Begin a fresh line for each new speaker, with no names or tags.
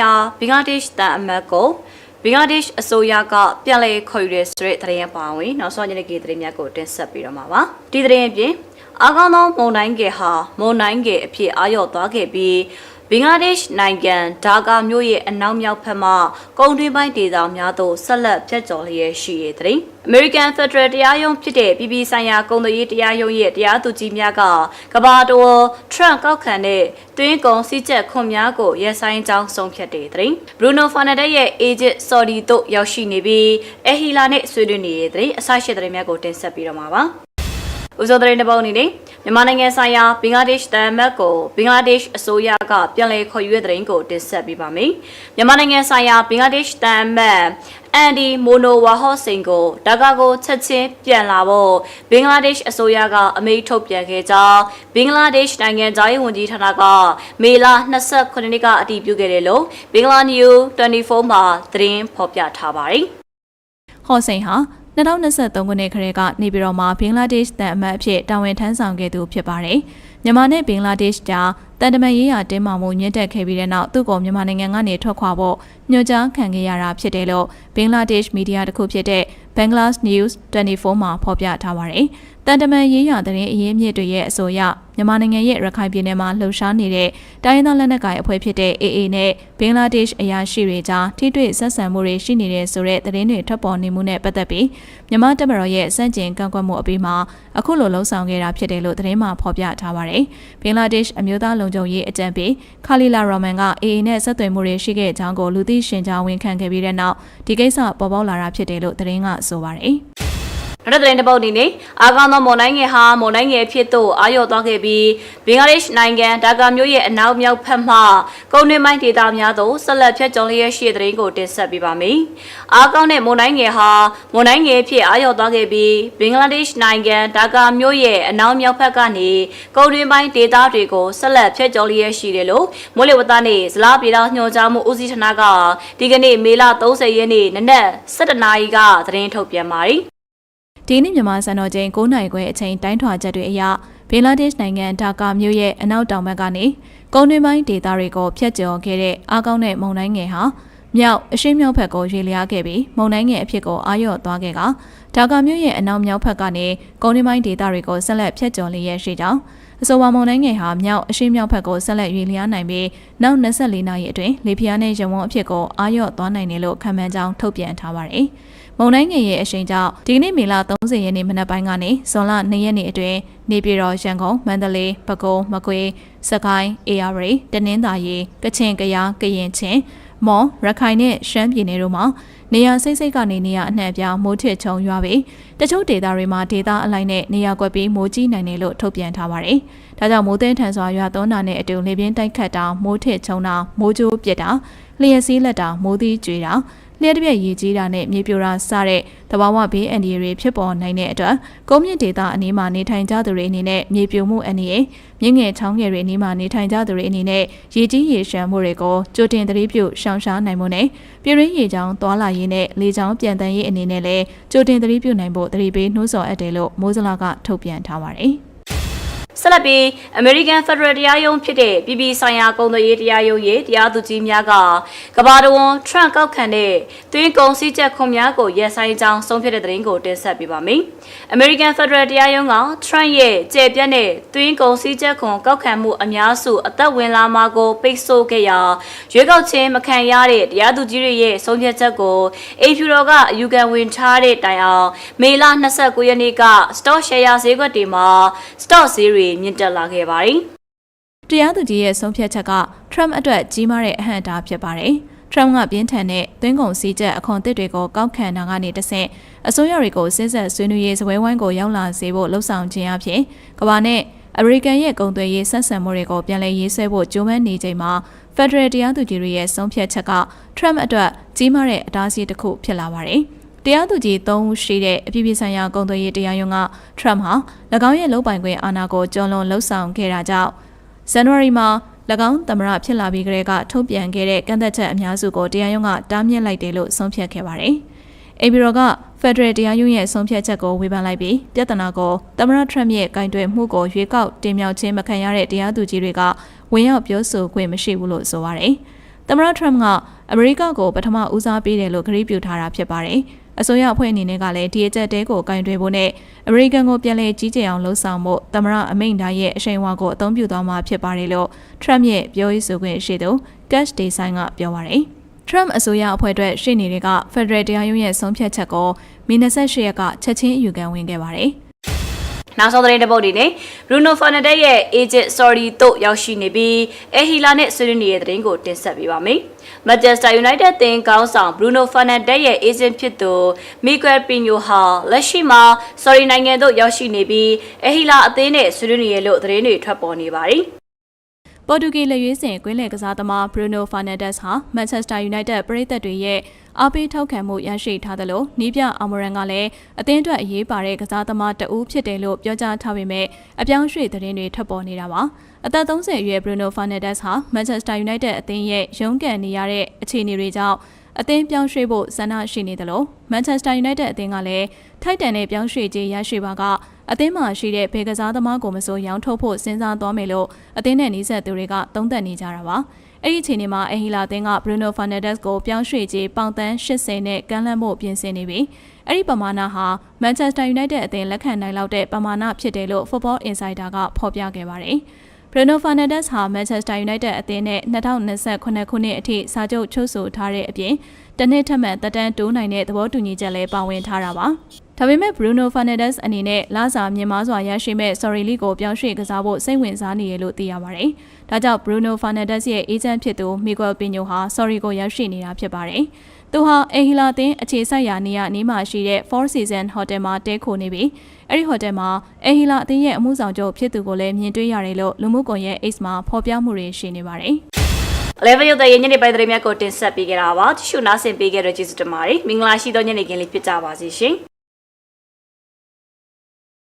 ရာဘင်္ဂလားဒေ့ရှ်တန်အမတ်ကိုဘင်္ဂလားဒေ့ရှ်အစိုးရကပြန်လည်ခေါ်ယူတဲ့ဆိုတဲ့သတင်းအပါအဝင်နောက်ဆုံးညနေခင်းသတင်းများကိုတင်ဆက်ပေးတော့မှာပါဒီသတင်းအပြင်အာကောင်းသောမုန်တိုင်းငယ်ဟာမုန်တိုင်းငယ်အဖြစ်အာရုံသွားခဲ့ပြီး ဘင်္ဂလားဒေ့ရှ်နိုင်ငံဒါကာမြို့ရဲ့အနောက်မြောက်ဘက်မှကုန်းတွင်းပိုင်းဒေသများသို့ဆက်လက်ပြတ်ကျော်လျက်ရှိတဲ့တဲ့။ American Federal တရားရုံးဖြစ်တဲ့ပြည်ပဆိုင်ရာကုန်သွယ်ရေးတရားရုံးရဲ့တရားသူကြီးများကကဘာတော် Trump ကောက်ခံတဲ့တွင်းကုန်စည်းချက်ခွန်များကိုရဲဆိုင်ကြောင်းဆုံးဖြတ်တဲ့တဲ့။ Bruno Fernandes ရဲ့ agent Saudi တို့ရောက်ရှိနေပြီးအဟီလာနဲ့ဆွေးနွေးနေတဲ့တဲ့အဆရှိတဲ့များကိုတင်ဆက်ပေးတော့မှာပါ။ ဦးစောသတင်းတစ်ပုဒ်အနေနဲ့မြန်မာနိုင်ငံဆိုင်ရာဘင်္ဂလားဒေ့ရှ်တန်မတ်ကိုဘင်္ဂလားဒေ့ရှ်အစိုးရကပြန်လည်ခေါ်ယူတဲ့သတင်းကိုတင်ဆက်ပေးပါမယ်။မြန်မာနိုင်ငံဆိုင်ရာဘင်္ဂလားဒေ့ရှ်တန်မတ်အန်ဒီမိုနိုဝါဟော့စင်ကိုဒါကာကိုချက်ချင်းပြန်လာဖို့ဘင်္ဂလားဒေ့ရှ်အစိုးရကအမိန့်ထုတ်ပြန်ခဲ့ကြောင်းဘင်္ဂလားဒေ့ရှ်နိုင်ငံသားရေးဝန်ကြီးဌာနကမေလ29ရက်နေ့ကအတည်ပြုခဲ့တယ်လို့ဘင်္ဂလားနယူး24မှာသတင်းဖော်ပြထားပါတယ်။
ဟော့စိန်ဟာ 2023ခုနှစ်ခရဲကနေပြည်တော်မှာဘင်္ဂလားဒေ့ရှ်တန်အမတ်အဖြစ်တာဝန်ထမ်းဆောင်ခဲ့သူဖြစ်ပါတယ်။မြန်မာနဲ့ဘင်္ဂလားဒေ့ရှ်ကြားတန်တမန်ရေးရာတင်းမာမှုညှင့်တက်ခဲ့ပြီးတဲ့နောက်သူ့ကိုမြန်မာနိုင်ငံကနေထွက်ခွာဖို့ညွှန်ကြားခံခဲ့ရတာဖြစ်တယ်လို့ဘင်္ဂလားဒေ့ရှ်မီဒီယာတစ်ခုဖြစ်တဲ့ Bangladesh News 24မှာဖော်ပြထားပါတယ်။တန်တမန်ရေးရာသတင်းအရင်းအမြစ်တွေရဲ့အဆိုအရ မြန်မာနိုင်ငံရဲ့ရခိုင်ပြည်နယ်မှာလှုပ်ရှားနေတဲ့တိုင်းရင်းသားလက်နက်ကိုင်အဖွဲ့ဖြစ်တဲ့ AA နဲ့ဘင်္ဂလားဒေ့ရှ်အရာရှိတွေကြားထိတွေ့ဆက်ဆံမှုတွေရှိနေတဲ့ဆိုတဲ့သတင်းတွေထွက်ပေါ်နေမှုနဲ့ပတ်သက်ပြီးမြန်မာတပ်မတော်ရဲ့စန့်ကျင်ကန့်ကွက်မှုအပြီးမှာအခုလိုလှုံ့ဆော်ခဲ့တာဖြစ်တယ်လို့သတင်းမှာဖော်ပြထားပါတယ်။ဘင်္ဂလားဒေ့ရှ်အမျိုးသားလုံခြုံရေးအကြံပေးခါလီလာရော်မန်က AA နဲ့ဆက်သွယ်မှုတွေရှိခဲ့ကြောင်းကိုလူသိရှင်ကြားဝန်ခံခဲ့ပြီးတဲ့နောက်ဒီကိစ္စပေါ်ပေါက်လာတာဖြစ်တယ်လို့သတင်းကဆိုပါတယ်။
နောက်တဲ့သတင်းတစ်ပုဒ်အနေနဲ့အာကောင်းသောမွန်နိုင်ငံဟာမွန်နိုင်ငံဖြစ်သို့အာရုံသွားခဲ့ပြီးဘင်္ဂလားဒေ့ရှ်နိုင်ငံဒါကာမြို့ရဲ့အနောက်မြောက်ဖက်မှကုန်းတွင်းပိုင်းဒေသများသို့ဆက်လက်ဖြတ်ကျော်လျက်ရှိတဲ့သတင်းကိုတင်ဆက်ပေးပါမယ်။အာကောင်းတဲ့မွန်နိုင်ငံဟာမွန်နိုင်ငံဖြစ်အာရုံသွားခဲ့ပြီးဘင်္ဂလားဒေ့ရှ်နိုင်ငံဒါကာမြို့ရဲ့အနောက်မြောက်ဖက်ကနေကုန်းတွင်းပိုင်းဒေသတွေကိုဆက်လက်ဖြတ်ကျော်လျက်ရှိတယ်လို့မိုးလေဝသနဲ့ဇလားပြည်တော်ညွှန်ကြားမှုဦးစီးဌာနကဒီကနေ့မေလ30ရက်နေ့နနက်7:00နာရီကသတင်းထုတ်ပြန်ပါတယ်။
ဒီနေ့မြန်မာစံတော်ချိန်9နိုင်ခွဲအချိန်တိုင်းထွာချက်တွေအရဘင်္ဂလားဒေ့ရှ်နိုင်ငံဒါကာမြို့ရဲ့အနောက်တောင်ဘက်ကနေကုန်းတွင်းပိုင်းဒေသတွေကိုဖျက်ကျော်ခဲ့တဲ့အားကောင်းတဲ့မုန်တိုင်းငယ်ဟာမြောက်အရှေ့မြောက်ဘက်ကိုရွေ့လျားခဲ့ပြီးမုန်တိုင်းငယ်အဖြစ်ကိုအာရုံသွားခဲ့ကဒါကာမြို့ရဲ့အနောက်မြောက်ဘက်ကနေကုန်းတွင်းပိုင်းဒေသတွေကိုဆက်လက်ဖျက်ကျော်လျက်ရှိကြောင်းအဆိုပါမုန်တိုင်းငယ်ဟာမြောက်အရှေ့မြောက်ဘက်ကိုဆက်လက်ရွေ့လျားနိုင်ပြီးနောက်24နာရီအတွင်းလေပြင်းနဲ့ရဝန်းအဖြစ်ကိုအာရုံသွားနိုင်တယ်လို့ခန့်မှန်းကြောင်းထုတ်ပြန်ထားပါတယ်။ မုံတိုင်းငယ်ရဲ့အရှိန်ကြောင့်ဒီကနေ့မေလ30ရက်နေ့မနက်ပိုင်းကနေဇွန်လ2ရက်နေ့အတွင်းနေပြည်တော်ရန်ကုန်မန္တလေးပဲခူးမကွေးစကိုင်းအေယာရီတနင်္သာရီကချင်ကယားကရင်ချင်းမော်ရခိုင်နဲ့ရှမ်းပြည်နယ်တို့မှာ နေရာစိတ်စိတ်ကနေနေရာအနှံ့အပြားမိုးထစ်ချုံရွာပြီးတချို့ဒေသတွေမှာဒေသအလိုက်နဲ့နေရာကွက်ပြီးမိုးကြီးနိုင်တယ်လို့ထုတ်ပြန်ထားပါတယ်။ဒါကြောင့်မိုးသိန်းထန်စွာရွာသွန်းတာနဲ့အတူလေပြင်းတိုက်ခတ်တာမိုးထစ်ချုံတာမိုးကြိုးပစ်တာလျှက်စည်းလက်တာမိုးသီးကျွေတာလျှက်တစ်ပြက်ရေကြီးတာနဲ့မြေပြိုတာစတဲ့တဘာဝဘေးအန္တရာယ်တွေဖြစ်ပေါ်နိုင်တဲ့အတွက်ကုန်းမြင့်ဒေသအနီးမှာနေထိုင်ကြသူတွေအနေနဲ့မြေပြိုမှုအန္တရာယ်မြင့်ငယ်ချောင်းငယ်တွေအနီးမှာနေထိုင်ကြသူတွေအနေနဲ့ရေကြီးရေရှမ်းမှုတွေကိုကြိုတင်သတိပြုရှောင်ရှားနိုင်မှုနဲ့ ပြည်ရင်းရေချောင်းသွာလာရေးနဲ့လေချောင်းပြန်တန်းရေးအနေနဲ့လည်းကြိုတင်သတိပြုနိုင်ဖို့သတိပေးနှိုးဆော်အပ်တယ်လို့မိုးစလာကထုတ်ပြန်ထားပါတယ်။
ဆက်လက်ပြီး American Federal တရားရုံးဖြစ်တဲ့ပြည်ပဆိုင်ရာကုန်သွယ်ရေးတရားရုံးရဲ့တရားသူကြီးများကကဘာတဝန် Trump ကောက်ခံတဲ့သွင်းကုန်စည်းချက်ခွန်များကိုရက်ဆိုင်ကြောင်းဆုံးဖြတ်တဲ့သတင်းကိုတင်ဆက်ပေးပါမယ်။ American Federal တရားရုံးက Trump ရဲ့ကျေပြတ်တဲ့သွင်းကုန်စည်းချက်ခွန်ကောက်ခံမှုအများစုအသက်ဝင်လာမှာကိုပိတ်ဆို့ခဲ့ရာရွေးကောက်ခြင်းမခံရတဲ့တရားသူကြီးတွေရဲ့ဆုံးဖြတ်ချက်ကိုအေဖြူတော်ကအယူခံဝင်ထားတဲ့တိုင်အောင်မေလ29ရက်နေ့က Stock Share ဈေးကွက်တွေမှာ Stock ဈေးတွေမြင့်တက်လာခဲ့ပါတယ်။
တရားသူကြီးရဲ့ဆုံးဖြတ်ချက်က Trump အတွက်ကြီးမားတဲ့အဟန့်အတားဖြစ်ပါတယ်။ Trump ကပြင်းထန်တဲ့သွင်းကုန်စည်းချက်အခွန်သစ်တွေကိုကောက်ခံတာကနေတဆင့်အစိုးရတွေကိုစစ်ဆက်ဆွေးနွေးရေးစပွဲဝိုင်းကိုရောက်လာစေဖို့လှုံ့ဆော်ခြင်းအပြင်ကမ္ဘာနဲ့အမေရိကန်ရဲ့ကုန်သွယ်ရေးဆက်ဆံမှုတွေကိုပြန်လည်ရေးဆွဲဖို့ကြိုးပမ်းနေချိန်မှာ Federal တရားသူကြီးတွေရဲ့ဆုံးဖြတ်ချက်က Trump အတွက်ကြီးမားတဲ့အတားအဆီးတစ်ခုဖြစ်လာပါတယ်။ တရားသူကြီး၃ဦးရှိတဲ့အပြည်ပြည်ဆိုင်ရာကုန်သွယ်ရေးတရားရုံးက Trump ဟာ၎င်းရဲ့လုံပိုင်ခွင့်အာဏာကိုကျော်လွန်လှုပ်ဆောင်ခဲ့တာကြောင့် January မှာ၎င်းသမရဖြစ်လာပြီးကတည်းကထုတ်ပြန်ခဲ့တဲ့ကန့်သက်ချက်အများစုကိုတရားရုံးကတားမြစ်လိုက်တယ်လို့ဆုံးဖြတ်ခဲ့ပါတယ်။အေဘီရောကဖက်ဒရယ်တရားရုံးရဲ့ဆုံးဖြတ်ချက်ကိုဝေဖန်လိုက်ပြီးပြဿနာကိုသမရထရမ့်ရဲ့ကင်တွယ်မှုကိုရွေးကောက်တင်မြှောက်ခြင်းမခံရတဲ့တရားသူကြီးတွေကဝင်ရောက်ပြောဆိုခွင့်မရှိဘူးလို့ဆိုပါတယ်။သမ္မတထရမ့်ကအမေရိကကိုပထမဦးစားပေးတယ်လို့ကြေညာထားတာဖြစ်ပါတယ်။ အစိုးရအဖွဲ့အနေနဲ့ကလည်းဒီအကြက်တဲကိုကင်တွယ်ဖို့နဲ့အမေရိကန်ကိုပြန်လည်ကြီးကြပ်အောင်လှုံ့ဆော်မှုသမ္မတအမိန့်သားရဲ့အရှိန်အဝါကိုအသုံးပြုသွားမှာဖြစ်ပါတယ်လို့ထရမ့်ရဲ့ပြောရေးဆိုခွင့်ရှိသူ Cash Design ကပြောပါတယ်။ Trump အစိုးရအဖွဲ့အတွက်ရှေ့နေတွေက Federal တရားရုံးရဲ့ဆုံးဖြတ်ချက်ကိုမီ28ရက်ကချက်ချင်းအယူခံဝင်ခဲ့ပါတယ်။
နောက်ဆုံးသတင်းတစ်ပုဒ်ဒီနေ့ Bruno Fernandes ရဲ့ agent sorry တို့ရောက်ရှိနေပြီးအဟီလာနဲ့ဆွေးနွေးနေတဲ့သတင်းကိုတင်ဆက်ပေးပါမယ်။ Manchester United သင်းကောင်းဆောင် Bruno Fernandes ရဲ့ agent ဖြစ်သူ Miguel Pino ဟာလက်ရှိမှာ sorry နိုင်ငံသို့ရောက်ရှိနေပြီးအဟီလာအသင်းနဲ့ဆွေးနွေးနေရလို့သတင်းတွေထွက်ပေါ်နေပါတယ်။
ပေါ်တူဂီလက်ရွေးစင်ကွင်းလယ်ကစားသမားဘရူနိုဖာနန်ဒက်စ်ဟာမန်ချက်စတာယူနိုက်တက်ပရိသတ်တွေရဲ့အားပေးထောက်ခံမှုရရှိထားသလိုနီးပြအာမရန်ကလည်းအသင်းအတွက်အရေးပါတဲ့ကစားသမားတဦးဖြစ်တယ်လို့ပြောကြားထားပေမဲ့အပြောင်းရွှေ့သတင်းတွေထွက်ပေါ်နေတာပါအသက်30အရွယ်ဘရူနိုဖာနန်ဒက်စ်ဟာမန်ချက်စတာယူနိုက်တက်အသင်းရဲ့ရုန်းကန်နေရတဲ့အခြေအနေတွေကြောင့် အသင်းပြောင်းရွှေ့ဖို့ဆန္ဒရှိနေတယ်လို့မန်ချက်စတာယူနိုက်တက်အသင်းကလည်းထိုက်တန်တဲ့ပြောင်းရွှေ့ခြင်းရရှိပါကအသင်းမှာရှိတဲ့ဘေကစားသမားကိုမစိုးရောင်းထုတ်ဖို့စဉ်းစားသွားမယ်လို့အသင်းနဲ့နှိစက်သူတွေကသုံးသပ်နေကြတာပါ။အဲ့ဒီအချိန်မှာအဟီလာအသင်းကဘရူနိုဖာနက်ဒက်စ်ကိုပြောင်းရွှေ့ကြေးပေါင်သန်း80နဲ့ကမ်းလှမ်းဖို့ပြင်ဆင်နေပြီးအဲ့ဒီပမာဏဟာမန်ချက်စတာယူနိုက်တက်အသင်းလက်ခံနိုင်လောက်တဲ့ပမာဏဖြစ်တယ်လို့ Football Insider ကဖော်ပြခဲ့ပါတယ်။ Bruno Fernandes ဟာ Manchester United အသင်းနဲ့2028ခုနှစ်အထိစာချုပ်ချုပ်ဆိုထားတဲ့အပြင်တနှစ်ထက်မှန်တက်တန်းတိုးနိုင်တဲ့သဘောတူညီချက်လည်းပါဝင်ထားတာပါ။ဒါပေမဲ့ Bruno Fernandes အနေနဲ့လစာမြင့်မားစွာရရှိမဲ့ Sorry League ကိုပြောင်းရွှေ့ကစားဖို့စိတ်ဝင်စားနေရလို့သိရပါတယ်။ဒါကြောင့် Bruno Fernandes ရဲ့ agent ဖြစ်သူ Miguel Pino ဟာ Sorry ကိုရောက်ရှိနေတာဖြစ်ပါတယ်။ သူဟာအဟီလာတင်အခြေစိုက်ရာနေရာနီးမှာရှိတဲ့ Four Season Hotel မှာတဲခိုနေပြီးအဲ့ဒီဟိုတယ်မှာအဟီလာအသင်းရဲ့အမှုဆောင်ချုပ်ဖြစ်သူကိုလည်းမြင်တွေ့ရတယ်လို့လူမှုကွန်ရက် X မှာဖော်ပြမှုတွေရှိနေပါတယ်။
11ရုပ်တဲ့ညနေပိုင်းသတင်းများကိုတင်ဆက်ပေးကြတာပါ။တ िश ူနာဆင်ပေးခဲ့တဲ့ကျေးဇူးတင်ပါတယ်။မင်္ဂလာရှိသောညနေခင်းလေးဖြစ်ကြပါစေရှင်။